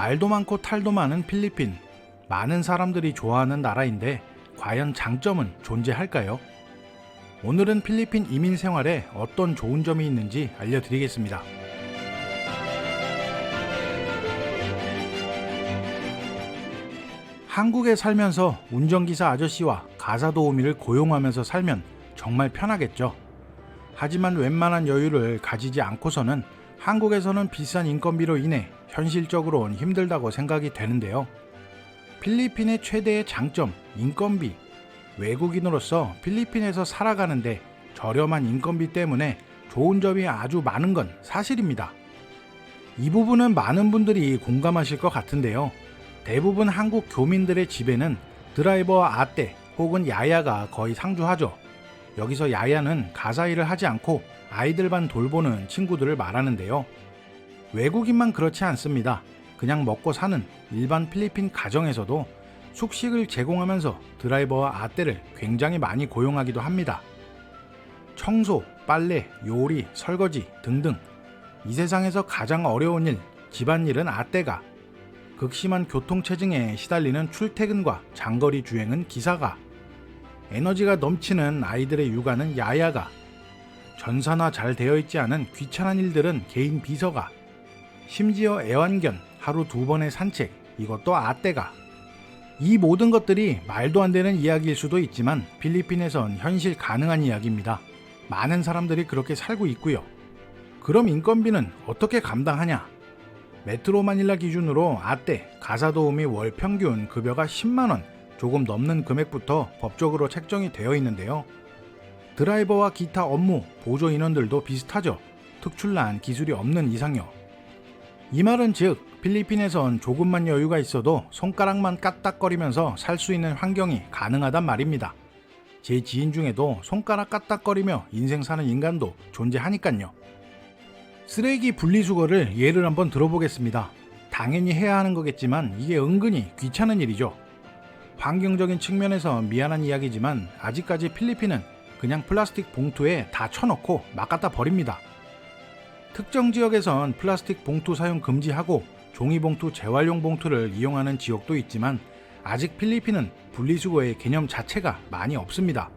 말도 많고 탈도 많은 필리핀. 많은 사람들이 좋아하는 나라인데 과연 장점은 존재할까요? 오늘은 필리핀 이민 생활에 어떤 좋은 점이 있는지 알려드리겠습니다. 한국에 살면서 운전기사 아저씨와 가사 도우미를 고용하면서 살면 정말 편하겠죠. 하지만 웬만한 여유를 가지지 않고서는 한국에서는 비싼 인건비로 인해 현실적으로는 힘들다고 생각이 되는데요. 필리핀의 최대의 장점, 인건비. 외국인으로서 필리핀에서 살아가는데 저렴한 인건비 때문에 좋은 점이 아주 많은 건 사실입니다. 이 부분은 많은 분들이 공감하실 것 같은데요. 대부분 한국 교민들의 집에는 드라이버와 아떼 혹은 야야가 거의 상주하죠. 여기서 야야는 가사 일을 하지 않고 아이들만 돌보는 친구들을 말하는데요. 외국인만 그렇지 않습니다. 그냥 먹고 사는 일반 필리핀 가정에서도 숙식을 제공하면서 드라이버와 아떼를 굉장히 많이 고용하기도 합니다. 청소, 빨래, 요리, 설거지 등등 이 세상에서 가장 어려운 일, 집안일은 아떼가 극심한 교통체증에 시달리는 출퇴근과 장거리 주행은 기사가 에너지가 넘치는 아이들의 육아는 야야가 전산화 잘 되어 있지 않은 귀찮은 일들은 개인 비서가 심지어 애완견 하루 두 번의 산책 이것도 아떼가 이 모든 것들이 말도 안 되는 이야기일 수도 있지만 필리핀에선 현실 가능한 이야기입니다. 많은 사람들이 그렇게 살고 있고요. 그럼 인건비는 어떻게 감당하냐? 메트로 마닐라 기준으로 아떼 가사 도우미 월 평균 급여가 10만 원 조금 넘는 금액부터 법적으로 책정이 되어 있는데요. 드라이버와 기타 업무 보조 인원들도 비슷하죠. 특출난 기술이 없는 이상요. 이 말은 즉 필리핀에선 조금만 여유가 있어도 손가락만 까딱거리면서 살 수 있는 환경이 가능하단 말입니다. 제 지인 중에도 손가락 까딱거리며 인생 사는 인간도 존재하니깐요. 쓰레기 분리수거를 예를 한번 들어보겠습니다. 당연히 해야 하는 거겠지만 이게 은근히 귀찮은 일이죠. 환경적인 측면에서 미안한 이야기지만 아직까지 필리핀은 그냥 플라스틱 봉투에 다 쳐넣고 막 갖다 버립니다. 특정 지역에선 플라스틱 봉투 사용 금지하고 종이봉투 재활용 봉투를 이용하는 지역도 있지만 아직 필리핀은 분리수거의 개념 자체가 많이 없습니다.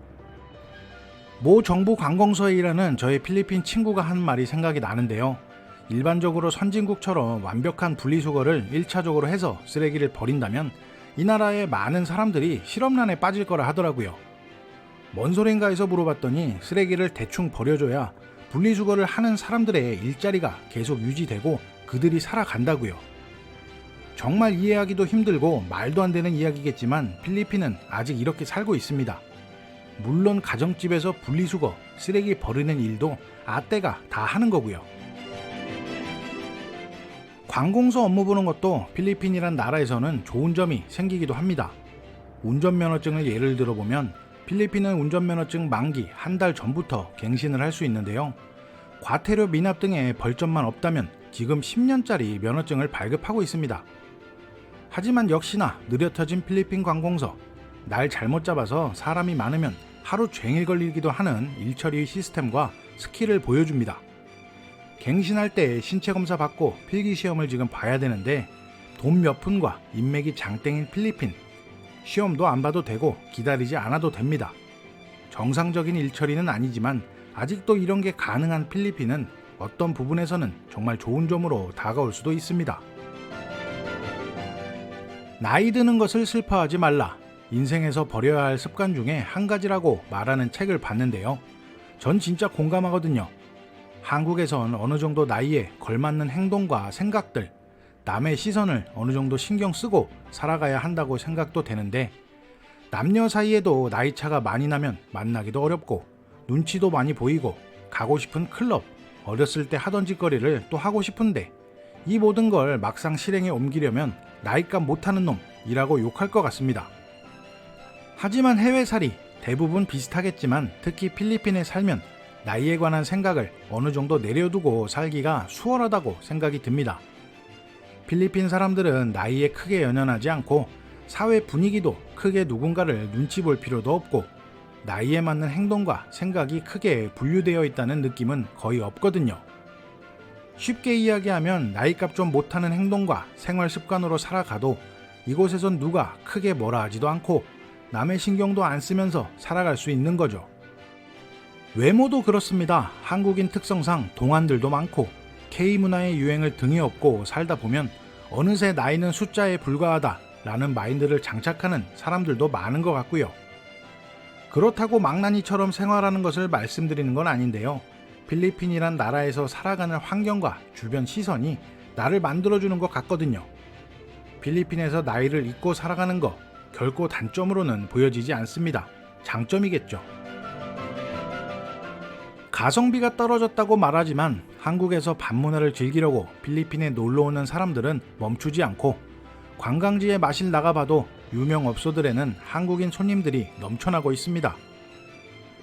모 정부 관공서에 일하는 저의 필리핀 친구가 한 말이 생각이 나는데요. 일반적으로 선진국처럼 완벽한 분리수거를 1차적으로 해서 쓰레기를 버린다면 이 나라의 많은 사람들이 실업난에 빠질 거라 하더라고요. 뭔 소린가 해서 물어봤더니 쓰레기를 대충 버려줘야 분리수거를 하는 사람들의 일자리가 계속 유지되고 그들이 살아간다고요. 정말 이해하기도 힘들고 말도 안 되는 이야기겠지만 필리핀은 아직 이렇게 살고 있습니다. 물론 가정집에서 분리수거, 쓰레기 버리는 일도 아떼가 다 하는 거고요. 관공서 업무 보는 것도 필리핀이란 나라에서는 좋은 점이 생기기도 합니다. 운전면허증을 예를 들어보면 필리핀은 운전면허증 만기 한 달 전부터 갱신을 할 수 있는데요. 과태료 미납 등의 벌점만 없다면 지금 10년짜리 면허증을 발급하고 있습니다. 하지만 역시나 느려터진 필리핀 관공서 날 잘못 잡아서 사람이 많으면 하루 종일 걸리기도 하는 일처리 시스템과 스킬을 보여줍니다. 갱신할 때 신체 검사 받고 필기 시험을 지금 봐야 되는데 돈 몇 푼과 인맥이 장땡인 필리핀 시험도 안 봐도 되고 기다리지 않아도 됩니다. 정상적인 일처리는 아니지만 아직도 이런 게 가능한 필리핀은 어떤 부분에서는 정말 좋은 점으로 다가올 수도 있습니다. 나이 드는 것을 슬퍼하지 말라. 인생에서 버려야 할 습관 중에 한 가지라고 말하는 책을 봤는데요. 전 진짜 공감하거든요. 한국에선 어느 정도 나이에 걸맞는 행동과 생각들, 남의 시선을 어느 정도 신경 쓰고 살아가야 한다고 생각도 되는데, 남녀 사이에도 나이 차가 많이 나면 만나기도 어렵고, 눈치도 많이 보이고, 가고 싶은 클럽, 어렸을 때 하던 짓거리를 또 하고 싶은데, 이 모든 걸 막상 실행에 옮기려면 나이값 못하는 놈이라고 욕할 것 같습니다. 하지만 해외살이 대부분 비슷하겠지만 특히 필리핀에 살면 나이에 관한 생각을 어느 정도 내려두고 살기가 수월하다고 생각이 듭니다. 필리핀 사람들은 나이에 크게 연연하지 않고 사회 분위기도 크게 누군가를 눈치 볼 필요도 없고 나이에 맞는 행동과 생각이 크게 분류되어 있다는 느낌은 거의 없거든요. 쉽게 이야기하면 나이값 좀 못하는 행동과 생활 습관으로 살아가도 이곳에선 누가 크게 뭐라 하지도 않고 남의 신경도 안 쓰면서 살아갈 수 있는 거죠. 외모도 그렇습니다. 한국인 특성상 동안들도 많고 K문화의 유행을 등에 업고 살다 보면 어느새 나이는 숫자에 불과하다 라는 마인드를 장착하는 사람들도 많은 것 같고요. 그렇다고 망나니처럼 생활하는 것을 말씀드리는 건 아닌데요. 필리핀이란 나라에서 살아가는 환경과 주변 시선이 나를 만들어주는 것 같거든요. 필리핀에서 나이를 잊고 살아가는 거 결코 단점으로는 보여지지 않습니다. 장점이겠죠. 가성비가 떨어졌다고 말하지만 한국에서 밤문화를 즐기려고 필리핀에 놀러 오는 사람들은 멈추지 않고 관광지에 마실 나가봐도 유명 업소들에는 한국인 손님들이 넘쳐나고 있습니다.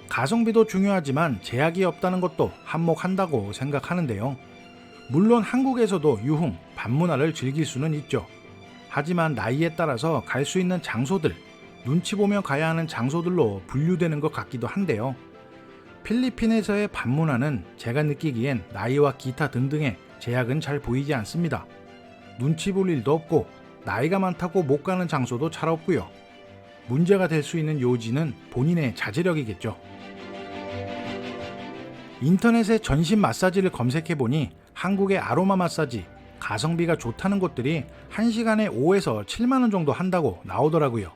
가성비도 중요하지만 제약이 없다는 것도 한몫한다고 생각하는데요. 물론 한국에서도 유흥, 밤문화를 즐길 수는 있죠. 하지만 나이에 따라서 갈 수 있는 장소들, 눈치 보며 가야 하는 장소들로 분류되는 것 같기도 한데요. 필리핀에서의 밤문화는 제가 느끼기엔 나이와 기타 등등의 제약은 잘 보이지 않습니다. 눈치 볼 일도 없고 나이가 많다고 못 가는 장소도 잘 없고요. 문제가 될 수 있는 요지는 본인의 자제력이겠죠. 인터넷에 전신 마사지를 검색해 보니 한국의 아로마 마사지, 가성비가 좋다는 곳들이 1시간에 5에서 7만원 정도 한다고 나오더라고요.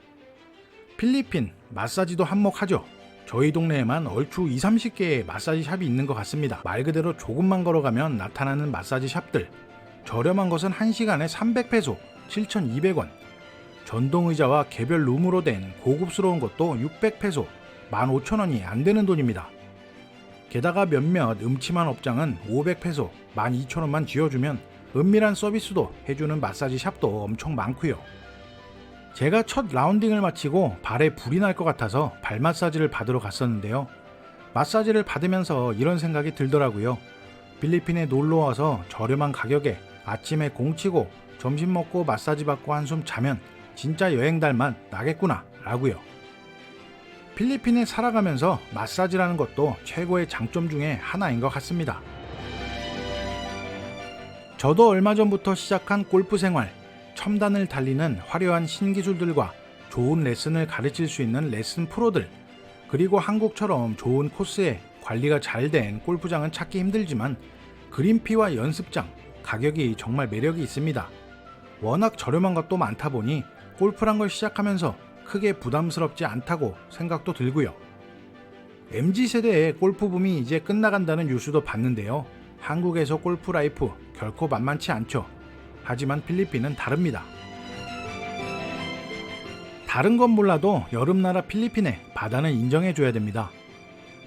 필리핀 마사지도 한몫하죠. 저희 동네에만 얼추 2, 30개의 마사지 샵이 있는 것 같습니다. 말 그대로 조금만 걸어가면 나타나는 마사지 샵들. 저렴한 것은 1시간에 300페소, 7,200원. 전동 의자와 개별 룸으로 된 고급스러운 것도 600페소, 15,000원이 안 되는 돈입니다. 게다가 몇몇 음침한 업장은 500페소, 12,000원만 쥐어주면 은밀한 서비스도 해주는 마사지 샵도 엄청 많고요. 제가 첫 라운딩을 마치고 발에 불이 날 것 같아서 발 마사지를 받으러 갔었는데요. 마사지를 받으면서 이런 생각이 들더라고요. 필리핀에 놀러 와서 저렴한 가격에 아침에 공치고 점심 먹고 마사지 받고 한숨 자면 진짜 여행 달만 나겠구나 라고요. 필리핀에 살아가면서 마사지라는 것도 최고의 장점 중에 하나인 것 같습니다. 저도 얼마 전부터 시작한 골프 생활, 첨단을 달리는 화려한 신기술들과 좋은 레슨을 가르칠 수 있는 레슨 프로들, 그리고 한국처럼 좋은 코스에 관리가 잘 된 골프장은 찾기 힘들지만 그린피와 연습장, 가격이 정말 매력이 있습니다. 워낙 저렴한 것도 많다 보니 골프란 걸 시작하면서 크게 부담스럽지 않다고 생각도 들고요. MZ세대의 골프 붐이 이제 끝나간다는 뉴스도 봤는데요. 한국에서 골프 라이프 결코 만만치 않죠. 하지만 필리핀은 다릅니다. 다른 건 몰라도 여름 나라 필리핀의 바다는 인정해 줘야 됩니다.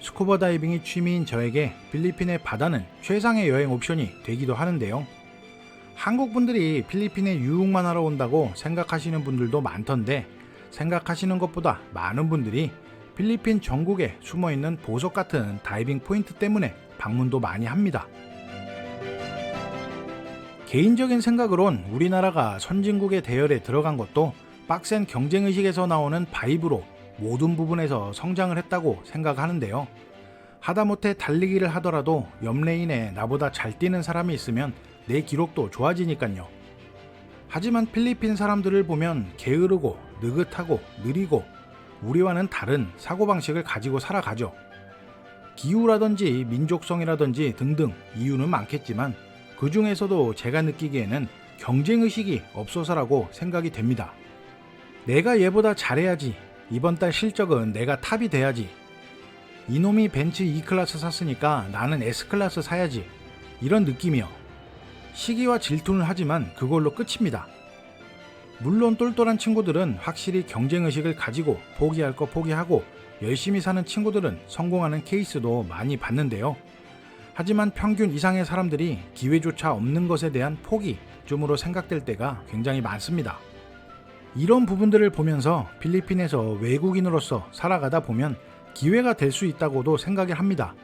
스쿠버 다이빙이 취미인 저에게 필리핀의 바다는 최상의 여행 옵션이 되기도 하는데요. 한국 분들이 필리핀에 유흥만 하러 온다고 생각하시는 분들도 많던데 생각하시는 것보다 많은 분들이 필리핀 전국에 숨어 있는 보석 같은 다이빙 포인트 때문에 방문도 많이 합니다. 개인적인 생각으론 우리나라가 선진국의 대열에 들어간 것도 빡센 경쟁의식에서 나오는 바이브로 모든 부분에서 성장을 했다고 생각하는데요. 하다못해 달리기를 하더라도 옆레인에 나보다 잘 뛰는 사람이 있으면 내 기록도 좋아지니까요. 하지만 필리핀 사람들을 보면 게으르고 느긋하고 느리고 우리와는 다른 사고방식을 가지고 살아가죠. 기후라든지 민족성이라든지 등등 이유는 많겠지만 그 중에서도 제가 느끼기에는 경쟁의식이 없어서라고 생각이 됩니다. 내가 얘보다 잘해야지. 이번 달 실적은 내가 탑이 돼야지. 이놈이 벤츠 E클래스 샀으니까 나는 S클래스 사야지. 이런 느낌이요. 시기와 질투는 하지만 그걸로 끝입니다. 물론 똘똘한 친구들은 확실히 경쟁의식을 가지고 포기할 거 포기하고 열심히 사는 친구들은 성공하는 케이스도 많이 봤는데요. 하지만 평균 이상의 사람들이 기회조차 없는 것에 대한 포기 쯤으로 생각될 때가 굉장히 많습니다. 이런 부분들을 보면서 필리핀에서 외국인으로서 살아가다 보면 기회가 될 수 있다고도 생각을 합니다.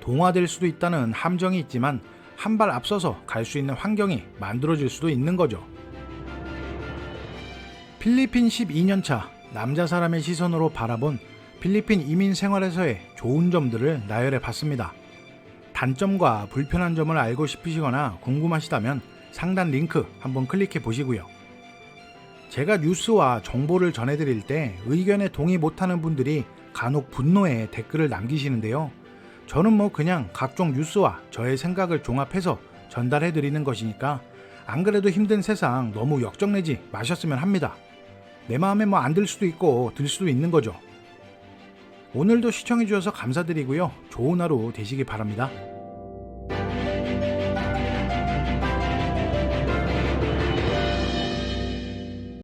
동화될 수도 있다는 함정이 있지만 한 발 앞서서 갈 수 있는 환경이 만들어질 수도 있는 거죠. 필리핀 12년차 남자 사람의 시선으로 바라본 필리핀 이민 생활에서의 좋은 점들을 나열해 봤습니다. 단점과 불편한 점을 알고 싶으시거나 궁금하시다면 상단 링크 한번 클릭해 보시고요. 제가 뉴스와 정보를 전해드릴 때 의견에 동의 못하는 분들이 간혹 분노에 댓글을 남기시는데요. 저는 뭐 그냥 각종 뉴스와 저의 생각을 종합해서 전달해 드리는 것이니까 안 그래도 힘든 세상 너무 역정내지 마셨으면 합니다. 내 마음에 뭐 안 들 수도 있고 들 수도 있는 거죠. 오늘도 시청해 주셔서 감사드리고요. 좋은 하루 되시기 바랍니다.